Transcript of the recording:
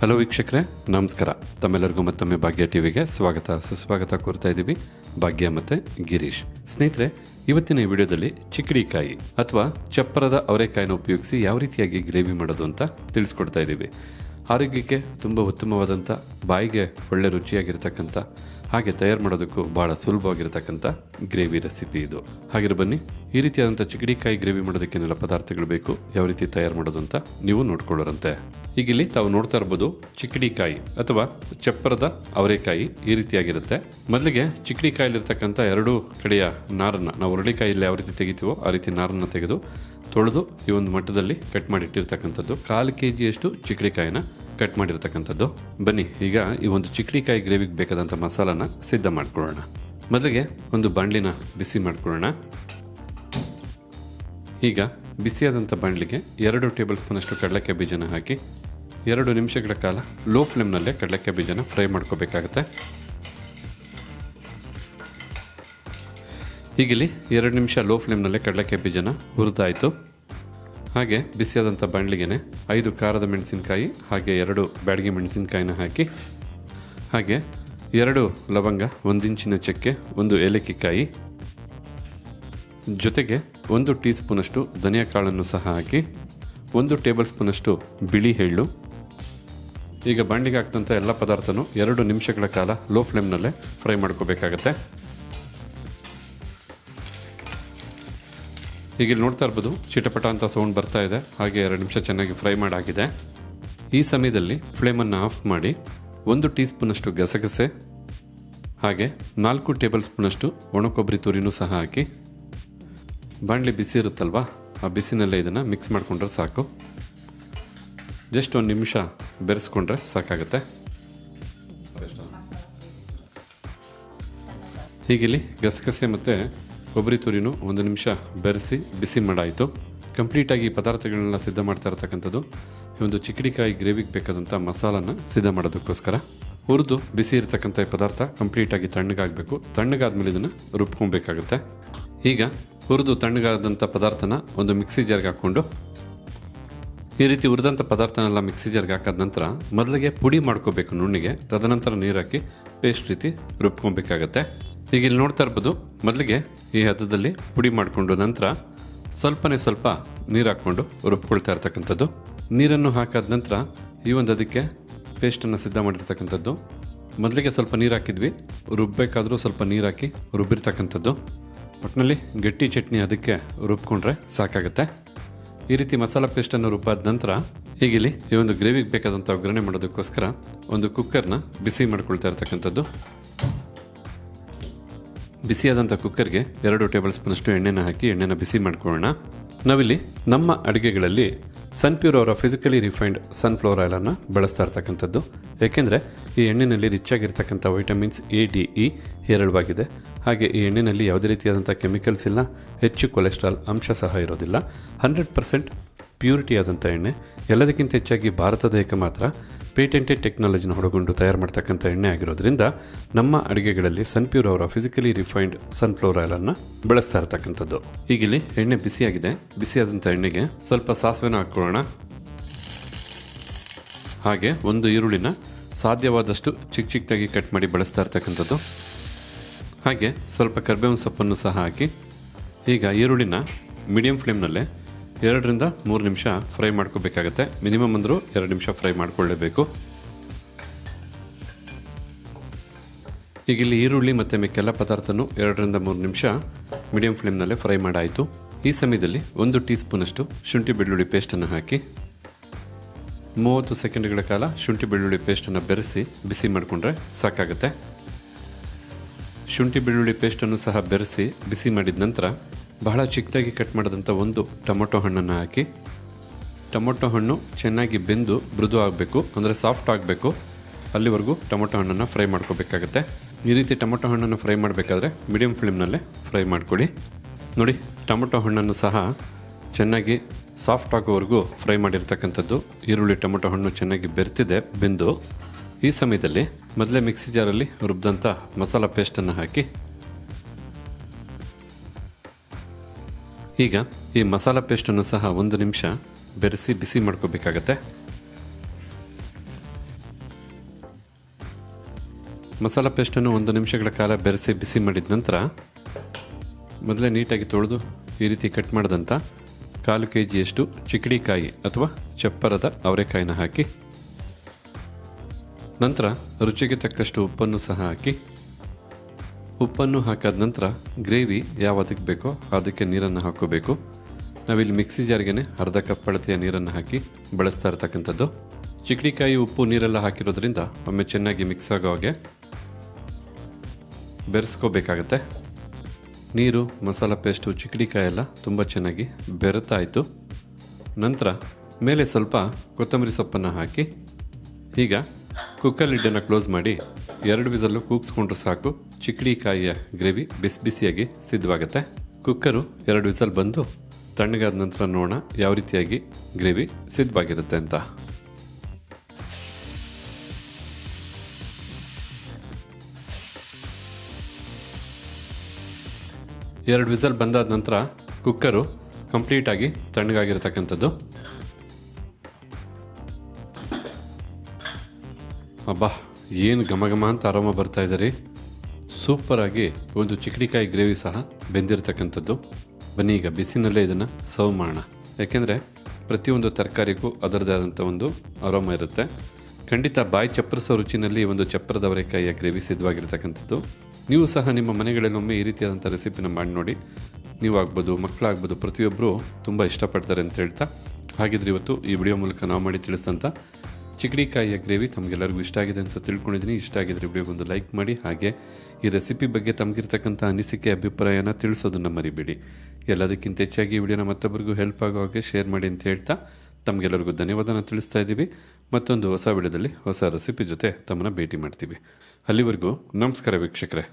Hello ವೀಕ್ಷಕರೇ, ನಮಸ್ಕಾರ. ತಮ್ಮೆಲ್ಲರಿಗೂ ಮತ್ತೊಮ್ಮೆ ಭಾಗ್ಯ ಟಿವಿಗೆ ಸ್ವಾಗತ. ಸುಸ್ವಾಗತ ಕೋರ್ತಾ ಇದ್ದೀವಿ. ಭಾಗ್ಯ ಮತ್ತು ಗಿರೀಶ್. ಸ್ನೇಹಿತರೆ, ಇವತ್ತಿನ ಈ ವಿಡಿಯೋದಲ್ಲಿ ಚಿಕ್ಕಡಿಕಾಯಿ ಅಥವಾ ಚಪ್ಪರದ ಅವರೆಕಾಯಿನ ಉಪಯೋಗಿಸಿ ಯಾವ ರೀತಿಯಾಗಿ ಗ್ರೇವಿ ಮಾಡೋದು ಅಂತ ತಿಳಿಸ್ಕೊಡ್ತಾ ಇದ್ದೀವಿ. ಆರೋಗ್ಯಕ್ಕೆ ತುಂಬ ಉತ್ತಮವಾದಂಥ ಬಾಯಿಗೆ ಒಳ್ಳೆ ರುಚಿಯಾಗಿರ್ತಕ್ಕಂಥ ಹಾಗೆ ತಯಾರು ಮಾಡೋದಕ್ಕೂ ಭಾಳ ಸುಲಭವಾಗಿರತಕ್ಕಂಥ ಗ್ರೇವಿ ರೆಸಿಪಿ ಇದು. ಹಾಗೆ ಬನ್ನಿ, ಈ ರೀತಿಯಾದಂಥ ಚಿಕ್ಕಡಿಕಾಯಿ ಗ್ರೇವಿ ಮಾಡೋದಕ್ಕೇನೆಲ್ಲ ಪದಾರ್ಥಗಳು ಬೇಕು, ಯಾವ ರೀತಿ ತಯಾರು ಮಾಡೋದು ಅಂತ ನೀವು ನೋಡ್ಕೊಳ್ಳೋರಂತೆ. ಈಗ ಇಲ್ಲಿ ತಾವು ನೋಡ್ತಾ ಇರ್ಬೋದು ಚಿಕ್ಕಡಿಕಾಯಿ ಅಥವಾ ಚಪ್ಪರದ ಅವರೆಕಾಯಿ ಈ ರೀತಿಯಾಗಿರುತ್ತೆ. ಮೊದಲಿಗೆ ಚಿಕ್ಕಡಿಕಾಯಲ್ಲಿರ್ತಕ್ಕಂಥ ಎರಡು ಕಡೆಯ ನಾರನ್ನು ನಾವು ಹುರುಳಿಕಾಯಲ್ಲಿ ಯಾವ ರೀತಿ ತೆಗಿತೀವೋ ಆ ರೀತಿ ನಾರನ್ನು ತೆಗೆದು ತೊಳೆದು ಈ ಒಂದು ಮಟ್ಟದಲ್ಲಿ ಕಟ್ ಮಾಡಿ ಇಟ್ಟಿರ್ತಕ್ಕಂಥದ್ದು. ಕಾಲು ಕೆ ಜಿಯಷ್ಟು ಚಿಕ್ಕಡಿಕಾಯಿನ ಕಟ್ ಮಾಡಿರ್ತಕ್ಕಂಥದ್ದು. ಬನ್ನಿ, ಈಗ ಈ ಒಂದು ಚಿಕ್ಕಡಿಕಾಯಿ ಗ್ರೇವಿಗೆ ಬೇಕಾದಂಥ ಮಸಾಲಾನ ಸಿದ್ಧ ಮಾಡ್ಕೊಳ್ಳೋಣ. ಮೊದಲಿಗೆ ಒಂದು ಬಾಣಲಿನ ಬಿಸಿ ಮಾಡ್ಕೊಳ್ಳೋಣ. ಈಗ ಬಿಸಿಯಾದಂಥ ಬಾಣಲಿಗೆ ಎರಡು ಟೇಬಲ್ ಸ್ಪೂನಷ್ಟು ಕಡಲೆಕಾಯಿ ಬೀಜನ ಹಾಕಿ, ಎರಡು ನಿಮಿಷಗಳ ಕಾಲ ಲೋ ಫ್ಲೇಮ್ನಲ್ಲೇ ಕಡಲೆಕಾಯಿ ಬೀಜನ ಫ್ರೈ ಮಾಡ್ಕೋಬೇಕಾಗತ್ತೆ. ಈಗಿಲ್ಲಿ ಎರಡು ನಿಮಿಷ ಲೋ ಫ್ಲೇಮ್ನಲ್ಲೇ ಕಡಲೆಕಾಯಿ ಬೀಜನ ಹುರಿದಾಯಿತು. ಹಾಗೆ ಬಿಸಿಯಾದಂಥ ಬಾಣಲಿಗೆನೆ ಐದು ಖಾರದ ಮೆಣಸಿನಕಾಯಿ, ಹಾಗೆ ಎರಡು ಬ್ಯಾಡಗಿ ಮೆಣಸಿನಕಾಯಿನ ಹಾಕಿ, ಹಾಗೆ ಎರಡು ಲವಂಗ ಒಂದಿಂಚಿನ ಚಕ್ಕೆ, ಒಂದು ಏಲಕ್ಕಿಕಾಯಿ. ಜೊತೆಗೆ ಒಂದು ಟೀ ಸ್ಪೂನಷ್ಟು ಧನಿಯಾ ಕಾಳನ್ನು ಸಹ ಹಾಕಿ, ಒಂದು ಟೇಬಲ್ ಸ್ಪೂನಷ್ಟು ಬಿಳಿ ಎಳ್ಳು. ಈಗ ಬಾಂಡಿಗೆ ಹಾಕ್ದಂಥ ಎಲ್ಲ ಪದಾರ್ಥನೂ ಎರಡು ನಿಮಿಷಗಳ ಕಾಲ ಲೋ ಫ್ಲೇಮ್ನಲ್ಲೇ ಫ್ರೈ ಮಾಡ್ಕೋಬೇಕಾಗತ್ತೆ. ಈಗ ಇಲ್ಲಿ ನೋಡ್ತಾ ಇರ್ಬೋದು, ಚಿಟಪಟ ಅಂತ ಸೌಂಡ್ ಬರ್ತಾ ಇದೆ. ಹಾಗೆ ಎರಡು ನಿಮಿಷ ಚೆನ್ನಾಗಿ ಫ್ರೈ ಮಾಡಾಗಿದೆ. ಈ ಸಮಯದಲ್ಲಿ ಫ್ಲೇಮನ್ನು ಆಫ್ ಮಾಡಿ ಒಂದು ಟೀ ಸ್ಪೂನಷ್ಟು ಗಸಗಸೆ, ಹಾಗೆ ನಾಲ್ಕು ಟೇಬಲ್ ಸ್ಪೂನಷ್ಟು ಒಣಕೊಬ್ಬರಿ ತುರಿನೂ ಸಹ ಹಾಕಿ. ಬಾಣಲಿ ಬಿಸಿ ಇರುತ್ತಲ್ವಾ, ಆ ಬಿಸಿನಲ್ಲೇ ಇದನ್ನು ಮಿಕ್ಸ್ ಮಾಡಿಕೊಂಡ್ರೆ ಸಾಕು. ಜಸ್ಟ್ ಒಂದು ನಿಮಿಷ ಬೆರೆಸ್ಕೊಂಡ್ರೆ ಸಾಕಾಗುತ್ತೆ. ಹೀಗಿಲ್ಲಿ ಗಸಗಸೆ ಮತ್ತು ಕೊಬ್ಬರಿ ತುರಿನೂ ಒಂದು ನಿಮಿಷ ಬೆರೆಸಿ ಬಿಸಿ ಮಾಡಾಯಿತು. ಕಂಪ್ಲೀಟಾಗಿ ಪದಾರ್ಥಗಳನ್ನೆಲ್ಲ ಸಿದ್ಧ ಮಾಡ್ತಾ ಇರ್ತಕ್ಕಂಥದ್ದು, ಈ ಒಂದು ಚಿಕ್ಕಡಿಕಾಯಿ ಗ್ರೇವಿಗೆ ಬೇಕಾದಂಥ ಮಸಾಲನ ಸಿದ್ಧ ಮಾಡೋದಕ್ಕೋಸ್ಕರ. ಹುರಿದು ಬಿಸಿ ಇರತಕ್ಕಂಥ ಈ ಪದಾರ್ಥ ಕಂಪ್ಲೀಟಾಗಿ ತಣ್ಣಗಾಗಬೇಕು. ತಣ್ಣಗಾದ್ಮೇಲೆ ಇದನ್ನು ರುಬ್ಕೊಬೇಕಾಗುತ್ತೆ. ಈಗ ಹುರಿದು ತಣ್ಣಗಾದಂಥ ಪದಾರ್ಥನ ಒಂದು ಮಿಕ್ಸಿ ಜಾರ್ಗೆ ಹಾಕ್ಕೊಂಡು, ಈ ರೀತಿ ಹುರಿದಂಥ ಪದಾರ್ಥನೆಲ್ಲ ಮಿಕ್ಸಿ ಜಾರ್ಗೆ ಹಾಕಾದ ನಂತರ ಮೊದಲಿಗೆ ಪುಡಿ ಮಾಡ್ಕೋಬೇಕು ನುಣ್ಣಿಗೆ. ತದನಂತರ ನೀರು ಹಾಕಿ ಪೇಸ್ಟ್ ರೀತಿ ರುಬ್ಕೊಬೇಕಾಗತ್ತೆ. ಈಗ ಇಲ್ಲಿ ನೋಡ್ತಾ ಇರ್ಬೋದು, ಮೊದಲಿಗೆ ಈ ಹದದಲ್ಲಿ ಪುಡಿ ಮಾಡಿಕೊಂಡು ನಂತರ ಸ್ವಲ್ಪನೇ ಸ್ವಲ್ಪ ನೀರು ಹಾಕ್ಕೊಂಡು ರುಬ್ಕೊಳ್ತಾ ಇರ್ತಕ್ಕಂಥದ್ದು. ನೀರನ್ನು ಹಾಕಾದ ನಂತರ ಈ ಒಂದು ಅದಕ್ಕೆ ಪೇಸ್ಟನ್ನು ಸಿದ್ಧ ಮಾಡಿರ್ತಕ್ಕಂಥದ್ದು. ಮೊದಲಿಗೆ ಸ್ವಲ್ಪ ನೀರು ಹಾಕಿದ್ವಿ ರುಬ್ಬಬೇಕಾದರೂ ಸ್ವಲ್ಪ ನೀರು ಹಾಕಿ ರುಬ್ಬಿರ್ತಕ್ಕಂಥದ್ದು. ಒಟ್ಟಿನಲ್ಲಿ ಗಟ್ಟಿ ಚಟ್ನಿ ಅದಕ್ಕೆ ರುಬ್ಕೊಂಡ್ರೆ ಸಾಕಾಗುತ್ತೆ. ಈ ರೀತಿ ಮಸಾಲ ಪೇಸ್ಟನ್ನು ರುಬ್ಬಾದ ನಂತರ ಈಗಿಲ್ಲಿ ಈ ಒಂದು ಗ್ರೇವಿಗೆ ಬೇಕಾದಂಥ ಒಗ್ಗರಣೆ ಮಾಡೋದಕ್ಕೋಸ್ಕರ ಒಂದು ಕುಕ್ಕರ್ನ ಬಿಸಿ ಮಾಡ್ಕೊಳ್ತಾ ಇರ್ತಕ್ಕಂಥದ್ದು. ಬಿಸಿಯಾದಂಥ ಕುಕ್ಕರ್ಗೆ ಎರಡು ಟೇಬಲ್ ಸ್ಪೂನಷ್ಟು ಎಣ್ಣೆನ ಹಾಕಿ ಎಣ್ಣೆನ ಬಿಸಿ ಮಾಡ್ಕೊಳ್ಳೋಣ. ನಾವಿಲ್ಲಿ ನಮ್ಮ ಅಡುಗೆಗಳಲ್ಲಿ ಸನ್ಪ್ಯೂರ್ ಅವರ ಫಿಸಿಕಲಿ ರಿಫೈನ್ಡ್ ಸನ್ಫ್ಲವರ್ ಆಯಿಲನ್ನು ಬಳಸ್ತಾ ಇರ್ತಕ್ಕಂಥದ್ದು. ಏಕೆಂದರೆ ಈ ಎಣ್ಣೆಯಲ್ಲಿ ರಿಚ್ ಆಗಿರ್ತಕ್ಕಂಥ ವೈಟಮಿನ್ಸ್ ಎ ಡಿ ಇ ಹೇರಳವಾಗಿದೆ. ಹಾಗೆ ಈ ಎಣ್ಣೆಯಲ್ಲಿ ಯಾವುದೇ ರೀತಿಯಾದಂಥ ಕೆಮಿಕಲ್ಸ್ ಇಲ್ಲ, ಹೆಚ್ಚು ಕೊಲೆಸ್ಟ್ರಾಲ್ ಅಂಶ ಸಹ ಇರೋದಿಲ್ಲ. ಹಂಡ್ರೆಡ್ ಪರ್ಸೆಂಟ್ ಪ್ಯೂರಿಟಿ ಆದಂಥ ಎಣ್ಣೆ. ಎಲ್ಲದಕ್ಕಿಂತ ಹೆಚ್ಚಾಗಿ ಭಾರತ ದೇಹಕ್ಕೆ ಮಾತ್ರ ಪೇಟೆಂಟೆಡ್ ಟೆಕ್ನಾಲಜಿನ ಹೊಡಗೊಂಡು ತಯಾರು ಮಾಡ್ತಕ್ಕಂಥ ಎಣ್ಣೆ ಆಗಿರೋದ್ರಿಂದ ನಮ್ಮ ಅಡುಗೆಗಳಲ್ಲಿ ಸನ್ಪ್ಯೂರ್ ಅವರ ಫಿಸಿಕಲಿ ರಿಫೈನ್ಡ್ ಸನ್ಫ್ಲವರ್ ಆಯಿಲನ್ನು ಬಳಸ್ತಾ ಇರತಕ್ಕಂಥದ್ದು. ಈಗಿಲ್ಲಿ ಎಣ್ಣೆ ಬಿಸಿಯಾಗಿದೆ. ಬಿಸಿಯಾದಂಥ ಎಣ್ಣೆಗೆ ಸ್ವಲ್ಪ ಸಾಸಿವೆನ ಹಾಕ್ಕೊಳ್ಳೋಣ. ಹಾಗೆ ಒಂದು ಈರುಳ್ಳಿನ ಸಾಧ್ಯವಾದಷ್ಟು ಚಿಕ್ಕ ಚಿಕ್ಕದಾಗಿ ಕಟ್ ಮಾಡಿ ಬಳಸ್ತಾ ಇರ್ತಕ್ಕಂಥದ್ದು. ಹಾಗೆ ಸ್ವಲ್ಪ ಕರ್ಬೇವಿನ ಸೊಪ್ಪನ್ನು ಸಹ ಹಾಕಿ ಈಗ ಈರುಳ್ಳಿನ ಮೀಡಿಯಂ ಫ್ಲೇಮ್ನಲ್ಲೇ ಎರಡರಿಂದ ಮೂರು ನಿಮಿಷ ಫ್ರೈ ಮಾಡ್ಕೋಬೇಕಾಗತ್ತೆ. ಮಿನಿಮಮ್ ಅಂದರೂ ಎರಡು ನಿಮಿಷ ಫ್ರೈ ಮಾಡಿಕೊಳ್ಳೇಬೇಕು. ಈಗ ಇಲ್ಲಿ ಈರುಳ್ಳಿ ಮತ್ತು ಮಿಕ್ಕೆಲ್ಲ ಪದಾರ್ಥನೂ ಎರಡರಿಂದ ಮೂರು ನಿಮಿಷ ಮೀಡಿಯಂ ಫ್ಲೇಮ್ನಲ್ಲೇ ಫ್ರೈ ಮಾಡಾಯಿತು. ಈ ಸಮಯದಲ್ಲಿ ಒಂದು ಟೀ ಸ್ಪೂನಷ್ಟು ಶುಂಠಿ ಬೆಳ್ಳುಳ್ಳಿ ಪೇಸ್ಟನ್ನು ಹಾಕಿ ಮೂವತ್ತು ಸೆಕೆಂಡ್ಗಳ ಕಾಲ ಶುಂಠಿ ಬೆಳ್ಳುಳ್ಳಿ ಪೇಸ್ಟನ್ನು ಬೆರೆಸಿ ಬಿಸಿ ಮಾಡಿಕೊಂಡ್ರೆ ಸಾಕಾಗುತ್ತೆ. ಶುಂಠಿ ಬೆಳ್ಳುಳ್ಳಿ ಪೇಸ್ಟನ್ನು ಸಹ ಬೆರೆಸಿ ಬಿಸಿ ಮಾಡಿದ ನಂತರ ಬಹಳ ಚಿಕ್ಕದಾಗಿ ಕಟ್ ಮಾಡಿದಂಥ ಒಂದು ಟೊಮೊಟೊ ಹಣ್ಣನ್ನು ಹಾಕಿ, ಟೊಮೊಟೊ ಹಣ್ಣು ಚೆನ್ನಾಗಿ ಬೆಂದು ಮೃದು ಆಗಬೇಕು, ಅಂದರೆ ಸಾಫ್ಟ್ ಆಗಬೇಕು. ಅಲ್ಲಿವರೆಗೂ ಟೊಮೊಟೊ ಹಣ್ಣನ್ನು ಫ್ರೈ ಮಾಡ್ಕೋಬೇಕಾಗತ್ತೆ. ಈ ರೀತಿ ಟೊಮೊಟೊ ಹಣ್ಣನ್ನು ಫ್ರೈ ಮಾಡಬೇಕಾದ್ರೆ ಮೀಡಿಯಮ್ ಫ್ಲೇಮ್ನಲ್ಲೇ ಫ್ರೈ ಮಾಡ್ಕೊಳ್ಳಿ. ನೋಡಿ, ಟೊಮೊಟೊ ಹಣ್ಣನ್ನು ಸಹ ಚೆನ್ನಾಗಿ ಸಾಫ್ಟ್ ಆಗೋವರೆಗೂ ಫ್ರೈ ಮಾಡಿರ್ತಕ್ಕಂಥದ್ದು. ಈರುಳ್ಳಿ ಟೊಮೊಟೊ ಹಣ್ಣು ಚೆನ್ನಾಗಿ ಬೆರ್ತಿದೆ, ಬೆಂದು. ಈ ಸಮಯದಲ್ಲಿ ಮೊದಲೇ ಮಿಕ್ಸಿ ಜಾರಲ್ಲಿ ರುಬ್ಬಿದಂಥ ಮಸಾಲ ಪೇಸ್ಟನ್ನು ಹಾಕಿ ಈಗ ಈ ಮಸಾಲ ಪೇಸ್ಟನ್ನು ಸಹ ಒಂದು ನಿಮಿಷ ಬೆರೆಸಿ ಬಿಸಿ ಮಾಡ್ಕೋಬೇಕಾಗತ್ತೆ. ಮಸಾಲ ಪೇಸ್ಟನ್ನು ಒಂದು ನಿಮಿಷಗಳ ಕಾಲ ಬೆರೆಸಿ ಬಿಸಿ ಮಾಡಿದ ನಂತರ ಮೊದಲೇ ನೀಟಾಗಿ ತೊಳೆದು ಈ ರೀತಿ ಕಟ್ ಮಾಡಿದಂಥ ಕಾಲು ಕೆ ಜಿಯಷ್ಟು ಚಿಕ್ಕಡಿಕಾಯಿ ಅಥವಾ ಚಪ್ಪರದ ಅವರೆಕಾಯಿನ ಹಾಕಿ, ನಂತರ ರುಚಿಗೆ ತಕ್ಕಷ್ಟು ಉಪ್ಪನ್ನು ಸಹ ಹಾಕಿ ಉಪ್ಪನ್ನು ಹಾಕಾದ ನಂತರ ಗ್ರೇವಿ ಯಾವ ಅದಕ್ಕೆ ಬೇಕೋ ಅದಕ್ಕೆ ನೀರನ್ನು ಹಾಕೋಬೇಕು. ನಾವಿಲ್ಲಿ ಮಿಕ್ಸಿ ಜಾರ್ಗೆ ಅರ್ಧ ಕಪ್ ಅಳತೆಯ ನೀರನ್ನು ಹಾಕಿ ಬಳಸ್ತಾ ಇರ್ತಕ್ಕಂಥದ್ದು. ಚಿಕ್ಕಡಿಕಾಯಿ ಉಪ್ಪು ನೀರೆಲ್ಲ ಹಾಕಿರೋದ್ರಿಂದ ಒಮ್ಮೆ ಚೆನ್ನಾಗಿ ಮಿಕ್ಸ್ ಆಗೋ ಹಾಗೆ ಬೆರೆಸ್ಕೋಬೇಕಾಗತ್ತೆ. ನೀರು, ಮಸಾಲ ಪೇಸ್ಟು ಚಿಕ್ಕಡಿಕಾಯಿ ಎಲ್ಲ ತುಂಬ ಚೆನ್ನಾಗಿ ಬೆರೆತಾಯಿತು ನಂತರ ಮೇಲೆ ಸ್ವಲ್ಪ ಕೊತ್ತಂಬರಿ ಸೊಪ್ಪನ್ನು ಹಾಕಿ ಈಗ ಕುಕ್ಕರ್ ಲಿಡ್ಡನ್ನು ಕ್ಲೋಸ್ ಮಾಡಿ ಎರಡು ವಿಸಲ್ಲು ಕೂಗಿಸ್ಕೊಂಡ್ರೆ ಸಾಕು. ಚಿಕ್ಕಡಿಕಾಯಿಯ ಗ್ರೇವಿ ಬಿಸಿ ಬಿಸಿಯಾಗಿ ಸಿದ್ಧವಾಗುತ್ತೆ. ಕುಕ್ಕರು ಎರಡು ವಿಸಲ್ ಬಂದು ತಣ್ಣಗಾದ ನಂತರ ನೋಡೋಣ ಯಾವ ರೀತಿಯಾಗಿ ಗ್ರೇವಿ ಸಿದ್ಧವಾಗಿರುತ್ತೆ ಅಂತ. ಎರಡು ವಿಸಲ್ ಬಂದಾದ ನಂತರ ಕುಕ್ಕರು ಕಂಪ್ಲೀಟಾಗಿ ತಣ್ಣಗಾಗಿರ್ತಕ್ಕಂಥದ್ದು. ಅಬ್ಬಾ ಏನು ಘಮ ಘಮ ಅಂತ ಆರಾಮ ಬರ್ತಾ ಇದೆ ರೀ ಸೂಪರಾಗಿ ಒಂದು ಚಿಕ್ಕಡಿಕಾಯಿ ಗ್ರೇವಿ ಸಹ ಬೆಂದಿರತಕ್ಕಂಥದ್ದು. ಬನ್ನಿ ಈಗ ಬಿಸಿನಲ್ಲೇ ಇದನ್ನು ಸರ್ವ್ ಮಾಡೋಣ. ಯಾಕೆಂದರೆ ಪ್ರತಿಯೊಂದು ತರಕಾರಿಗೂ ಅದರದೇ ಆದಂಥ ಒಂದು ಆರಾಮ ಇರುತ್ತೆ. ಖಂಡಿತ ಬಾಯಿ ಚಪ್ಪರಿಸೋ ರುಚಿನಲ್ಲಿ ಒಂದು ಚಪ್ಪರದ ಅವರೆಕಾಯಿಯ ಗ್ರೇವಿ ಸಿದ್ಧವಾಗಿರ್ತಕ್ಕಂಥದ್ದು. ನೀವು ಸಹ ನಿಮ್ಮ ಮನೆಗಳಲ್ಲೊಮ್ಮೆ ಈ ರೀತಿಯಾದಂಥ ರೆಸಿಪಿನ ಮಾಡಿ ನೋಡಿ. ನೀವು ಆಗ್ಬೋದು ಮಕ್ಕಳಾಗ್ಬೋದು ಪ್ರತಿಯೊಬ್ಬರು ತುಂಬ ಇಷ್ಟಪಡ್ತಾರೆ ಅಂತ ಹೇಳ್ತಾ. ಹಾಗಿದ್ರೆ ಇವತ್ತು ಈ ವಿಡಿಯೋ ಮೂಲಕ ನಾವು ಮಾಡಿ ತಿಳಿಸಿದಂಥ ಚಿಕ್ಕಡಿಕಾಯಿಯ ಗ್ರೇವಿ ತಮಗೆಲ್ಲರಿಗೂ ಇಷ್ಟ ಆಗಿದೆ ಅಂತ ತಿಳ್ಕೊಂಡಿದ್ದೀನಿ. ಇಷ್ಟ ಆಗಿದ್ರೆ ವಿಡಿಯೋಗೊಂದು ಲೈಕ್ ಮಾಡಿ. ಹಾಗೆ ಈ ರೆಸಿಪಿ ಬಗ್ಗೆ ತಮಗಿರ್ತಕ್ಕಂಥ ಅನಿಸಿಕೆ, ಅಭಿಪ್ರಾಯನ ತಿಳಿಸೋದನ್ನು ಮರಿಬೇಡಿ. ಎಲ್ಲದಕ್ಕಿಂತ ಹೆಚ್ಚಾಗಿ ಈ ವಿಡಿಯೋನ ಮತ್ತೊಬ್ಬರಿಗೂ ಹೆಲ್ಪ್ ಆಗೋ ಹಾಗೆ ಶೇರ್ ಮಾಡಿ ಅಂತ ಹೇಳ್ತಾ ತಮಗೆಲ್ಲರಿಗೂ ಧನ್ಯವಾದನ ತಿಳಿಸ್ತಾ ಇದ್ದೀವಿ. ಮತ್ತೊಂದು ಹೊಸ ವಿಡಿಯೋದಲ್ಲಿ ಹೊಸ ರೆಸಿಪಿ ಜೊತೆ ತಮ್ಮನ್ನು ಭೇಟಿ ಮಾಡ್ತೀವಿ. ಅಲ್ಲಿವರೆಗೂ ನಮಸ್ಕಾರ ವೀಕ್ಷಕರೇ.